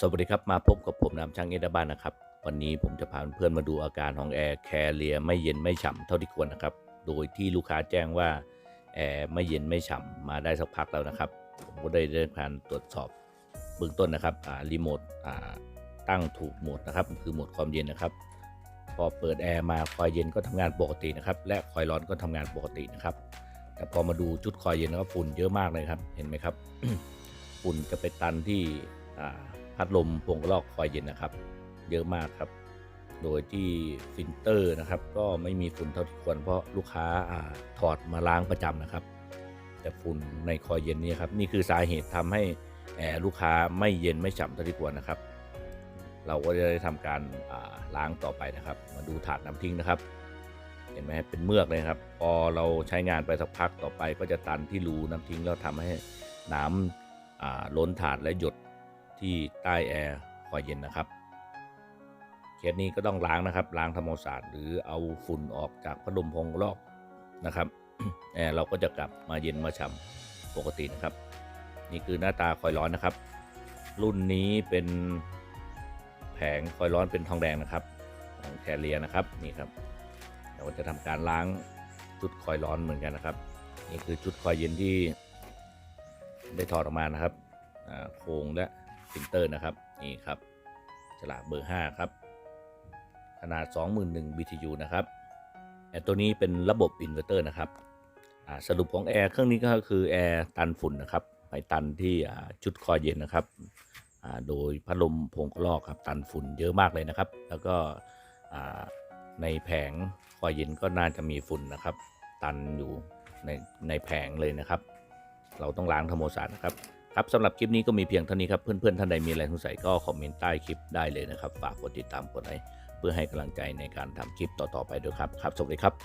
สวัสดีครับ มาพบกับผมนำช่างเอดบ้านนะครับ วันนี้ผมจะพาเพื่อนมาดูอาการของแอร์แคเรียไม่เย็นไม่ฉ่ำเท่าที่ควรนะครับ โดยที่ลูกค้าแจ้งว่าแอร์ไม่เย็นไม่ฉ่ำมาได้สักพักแล้วนะครับ ผมก็ได้เริ่มการตรวจสอบเบื้องต้นนะครับอ่ารีโมทอ่าตั้งถูกโหมดนะครับ คือโหมดความเย็นนะครับ พอเปิดแอร์มาคอยเย็นก็ทำงานปกตินะครับ และคอยร้อนก็ทำงานปกตินะครับ แต่พอมาดูชุดคอยเย็นก็ฝุ่นเยอะมากเลยครับ เห็นไหมครับ ฝุ่นจะไปตันที่ พัดลมพวงกระลอกคอยเย็นนะครับ เยอะมากครับ โดยที่ฟิลเตอร์นะครับ ก็ไม่มีฝุ่นเท่าที่ควรเพราะลูกค้าอาถอดมาล้างประจำนะครับ แต่ฝุ่นในคอยเย็นนี่ครับนี่คือสาเหตุทำให้แอร์ลูกค้าไม่เย็นไม่ฉ่ำเท่าที่ควรนะครับ เราก็จะได้ทำการาล้างต่อไปนะครับ มาดูถาดน้ำทิ้งนะครับเห็นไหมเป็นเมือกเลยครับ พอเราใช้งานไปสักพักต่อไปก็จะตันที่รูน้ำทิ้งแล้วทำให้น้ำอ่าล้นถาดและหยด ที่ใต้แอร์คอยเย็นนะครับเคสนี้ก็ต้องล้างนะครับ ล้างทำควาสะอาดหรือเอาฝุ่นออกจากพัดลมพงรอบนะครับแอร์เราก็จะกลับมาเย็นมาฉ่ำปกตินะครับ นี่คือหน้าตาคอยร้อนนะครับ รุ่นนี้เป็นแผงคอยร้อนเป็นทองแดงนะครับของแคเรียนะครับนี่ครับเราจะทำการล้างชุดคอยร้อนเหมือนกันนะครับนี่คือชุดคอยเย็นที่ได้ถอดออกมานะครับอ่าโครงและ ฟิลเตอร์นะครับนี่ครับฉลากเบอร์ 5 ครับ ขนาด 21,000 BTU นะครับแอร์ตัวนี้เป็นระบบอินเวอร์เตอร์นะครับสรุปของแอร์เครื่องนี้ก็คือแอร์ตันฝุ่นนะครับไปตันที่ชุดคอยเย็นนะครับโดยพัดลมพงกลอกครับตันฝุ่นเยอะมากเลยนะครับ แล้วก็ในแผงคอยเย็นก็น่าจะมีฝุ่นนะครับ ตันอยู่ในในแผงเลยนะครับ เราต้องล้างทำความสะอาดนะครับ ครับสำหรับคลิปนี้ก็มีเพียงเท่านี้ครับ เพื่อนๆ ท่านใดมีอะไรสงสัยก็คอมเมนต์ใต้คลิปได้เลยนะครับ ฝากกดติดตามกดไลค์เพื่อให้กำลังใจในการทำคลิปต่อๆไปด้วยครับ ครับ สวัสดีครับ